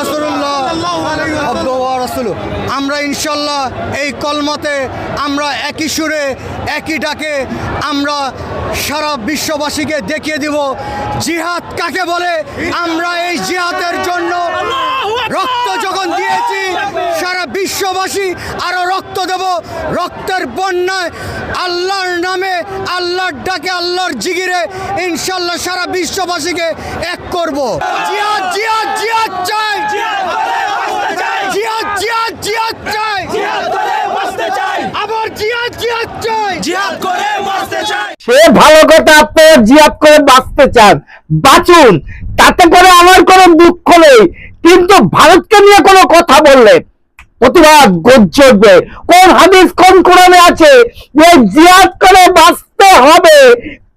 রসুল্লাহ রসুল। আমরা ইনশাল্লাহ এই কলমতে আমরা একই সুরে, একই ডাকে আমরা সারা বিশ্ববাসীকে দেখিয়ে দিব। জিহাদ কাকে বলে? আমরা এই জিহাদের জন্য রক্ত যখন দিয়েছি, সারা বিশ্ববাসী আরও রক্ত দেব। রক্তের বন্যায় আল্লাহর নামে, আল্লাহর ডাকে, আল্লাহর জিগিরে ইনশাল্লাহ সারা বিশ্ববাসীকে এক করব। জিহাদ চাই জিহাদ জিহাদ জিহাদ চাই আবার জিহাদ জিহাদ চাই সে ভালো কথা আপনারা জিয়াদ করে বাঁচতে চান। বাঁচুন, তাতে করে আমার কোনো দুঃখ নেই। কিন্তু ভারতকে নিয়ে কোনো কথা বললে প্রতিবাদ গর্জবে কোন হাদিস, কোন কোরআনে আছে যে জিয়াদ করে বাঁচতে হবে?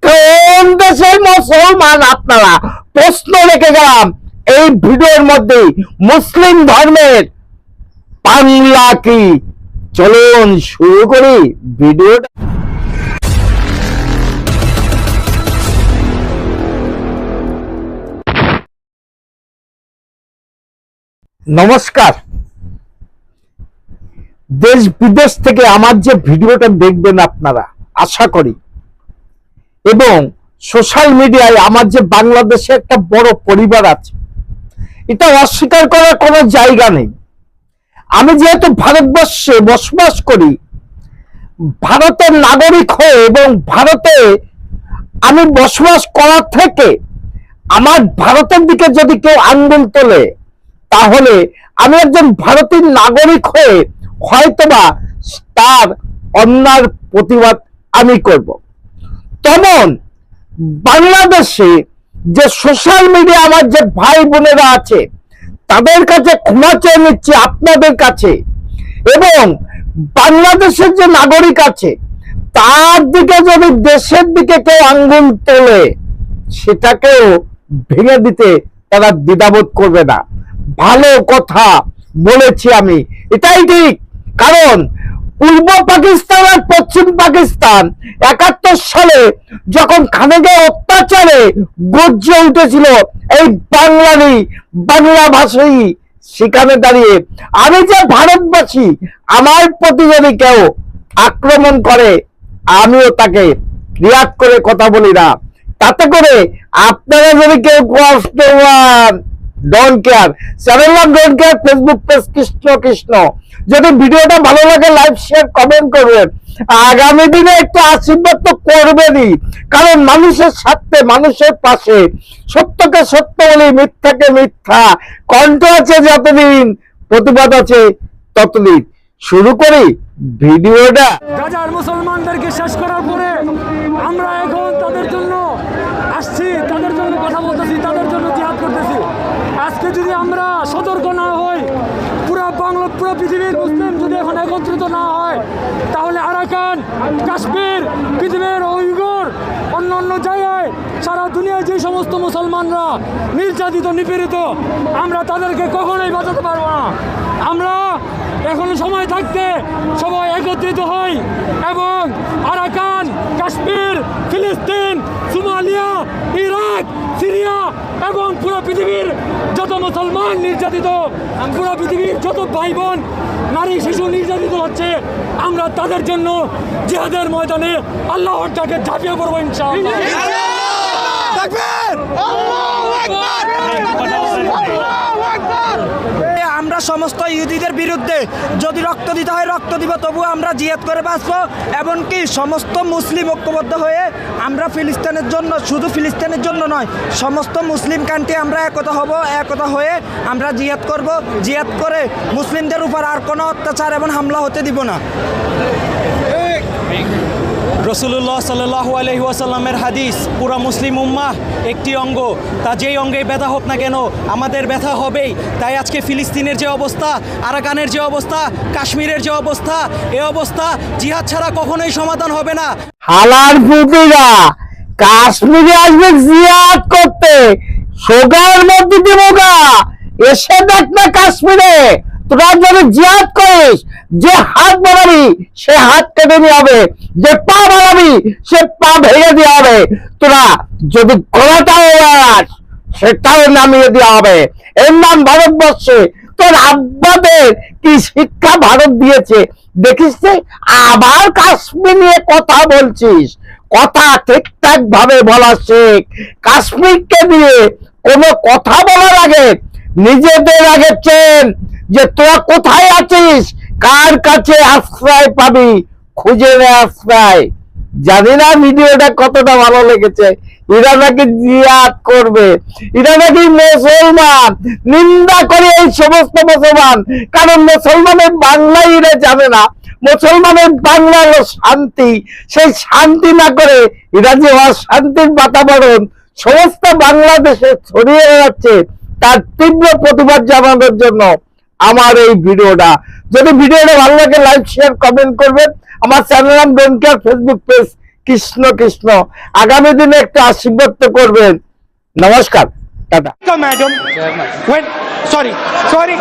কোন দেশের মুসলমান আপনারা? প্রশ্ন রেখে গেলাম এই ভিডিওর মধ্যে। মুসলিম ধর্মের বাংলা কি? চলুন শুরু করি ভিডিওটা। নমস্কার। দেশ বিদেশ থেকে আমার যে ভিডিওটা দেখবেন আপনারা, আশা করি। এবং সোশ্যাল মিডিয়ায় আমার যে বাংলাদেশে একটা বড় পরিবার আছে, এটা অস্বীকার করার কোনো জায়গা নেই। আমি যেহেতু ভারতবর্ষে বসবাস করি, ভারতের নাগরিক হয়ে এবং ভারতে আমি বসবাস করার থেকে আমার ভারতের দিকে যদি কেউ আঙ্গুল তোলে তাহলে আমি একজন ভারতীয় নাগরিক হয়ে হয়তোবা তার অন্যার প্রতিবাদ আমি করব। তেমন বাংলাদেশে যে সোশ্যাল মিডিয়া আমার যে ভাই বোনেরা আছে, তাদের কাছে ক্ষমা চেয়ে নিচ্ছি আপনাদের কাছে এবং বাংলাদেশের যে নাগরিক আছে, তার দিকে যদি দেশের দিকে কেউ আঙ্গুল তোলে, সেটাকেও ভেঙে দিতে তারা দ্বিধাবোধ করবে না। ভালো কথা বলেছি আমি। এটাই ঠিক। কারণ পূর্ব পাকিস্তান আর পশ্চিম পাকিস্তান একাত্তর সালে যখন খানেকে অত্যাচারে গর্জে উঠেছিল, এই বাংলারই বাংলা ভাষী সেখানে দাঁড়িয়ে, আমি যে ভারতবাসী, আমার প্রতি যদি কেউ আক্রমণ করে, আমিও তাকে রিয়াক্ট করে কথা বলি না। তাতে করে আপনারা যদি কেউ কষ্ট পান ডোন্ট কেয়ার চ্যানেল নাম don't care Facebook page Krishna Krishna যদি ভিডিওটা ভালো লাগে লাইক শেয়ার কমেন্ট করবেন। আগামী দিনে একটু আশীর্বাদ তো করবেনই। কারণ মানুষের স্বার্থে, মানুষের পাশে। সত্যকে সত্য বলি, মিথ্যাকে মিথ্যা। কণ্ঠ আছে যতদিন, প্রতিবাদ আছে ততদিন। শুরু করি ভিডিওটা। মুসলমানদেরকে শেষ করার পরে আমরা এখন তাদের জন্য আসছি তাদের জন্য কথা বলতেছি তাদের জন্য জিহাদ করতেছি আজকে যদি আমরা সতর্ক না হই পুরো বাংলা পুরো পৃথিবীর মুসলিম একত্রিত না হয়, তাহলে আরাকান, কাশ্মীর, পৃথিবীর উইগুর অন্য অন্য জায়গায় সারা দুনিয়ায় যে সমস্ত মুসলমানরা নির্যাতিত, নিপীড়িত, আমরা তাদেরকে কখনোই বাঁচাতে পারব না। আমরা এখন সময় থাকতে সবাই একত্রিত হই এবং আরাকান, কাশ্মীর, ফিলিস্তিন, সোমালিয়া, ইরাক, সিরিয়া এবং পুরো পৃথিবীর যত মুসলমান নির্যাতিত। পুরো পৃথিবীর যত ভাই বোন নারী শিশু নির্যাতিত হচ্ছে আমরা তাদের জন্য জেহাদের ময়দানে আল্লাহর ডাকে ঝাঁপিয়ে পড়ব ইনশাআল্লাহ। আমরা সমস্ত ইহুদিদের বিরুদ্ধে যদি রক্ত দিতে হয়, রক্ত দিব তবু আমরা জিয়াদ করে বাঁচবো। এমনকি সমস্ত মুসলিম ঐক্যবদ্ধ হয়ে আমরা ফিলিস্তিনের জন্য, শুধু ফিলিস্তিনের জন্য নয়, সমস্ত মুসলিম কান্ট্রি আমরা একতা হব, একতা হয়ে আমরা জিয়াদ করব। জিয়াদ করে মুসলিমদের উপর আর কোনো অত্যাচার এবং হামলা হতে দিব না। রসুল্লাহ সাল্লাহ আলহি ওয়াসাল্লামের হাদিস, পুরা মুসলিম উম্মাহ একটি অঙ্গ। তা যেই অঙ্গেই ব্যথা হোক না কেন, আমাদের ব্যথা হবেই। তাই আজকে ফিলিস্তিনের যে অবস্থা, আরাকানের যে অবস্থা, কাশ্মীরের যে অবস্থা, এ অবস্থা জিহাদ ছাড়া কখনোই সমাধান হবে না। হালার পুতিরা কাশ্মীরে আসবে জিয়াদ করতে। সোগার মধ্যে দেবগা এসে দেখ না কাশ্মীরে। তোরা যদি জিয়াদ করিস, যে হাত বাড়াবি, সে হাত কেটে নিয়ে হবে যে পা বাড়াবি সে পা ভেঙে দিয়ে হবে। তোরা যদি গলাটা সেটাও নামিয়ে দেওয়া হবে। এর নাম ভারতবর্ষে। তোর আব্বাদের কি শিক্ষা ভারত দিয়েছে? দেখিস আবার কাশ্মীর নিয়ে কথা বলছিস। কথা ঠিকঠাক ভাবে বলা শেখ। কাশ্মীরকে দিয়ে কোনো কথা বলার আগে নিজেদের আগে চেন যে তোরা কোথায় আছিস, কার কাছে আশ্রয় পাবি? খুঁজে নে আশ্রয় জানি না ভিডিওটা কতটা ভালো লেগেছে। এরা নাকি জিয়াদ করবে। এরা নাকি মুসলমান। নিন্দা করে এই সমস্ত মুসলমান। কারণ মুসলমানের বাংলা এরা জানে না। মুসলমানের বাংলা শান্তি। সেই শান্তি না করে এরা যে অশান্তির বাতাবরণ সমস্ত বাংলাদেশে ছড়িয়ে যাচ্ছে তার তীব্র প্রতিবাদ জানানোর জন্য আমার এই ভিডিওটা যদি ভিডিওটা ভালো লাগে লাইক শেয়ার কমেন্ট করবেন। আমার চ্যানেল নাম don't care Facebook page Krishna Krishna আগামী দিনে একটা আশীর্বাদ তো করবেন। নমস্কার টাটা। Madam sorry sorry.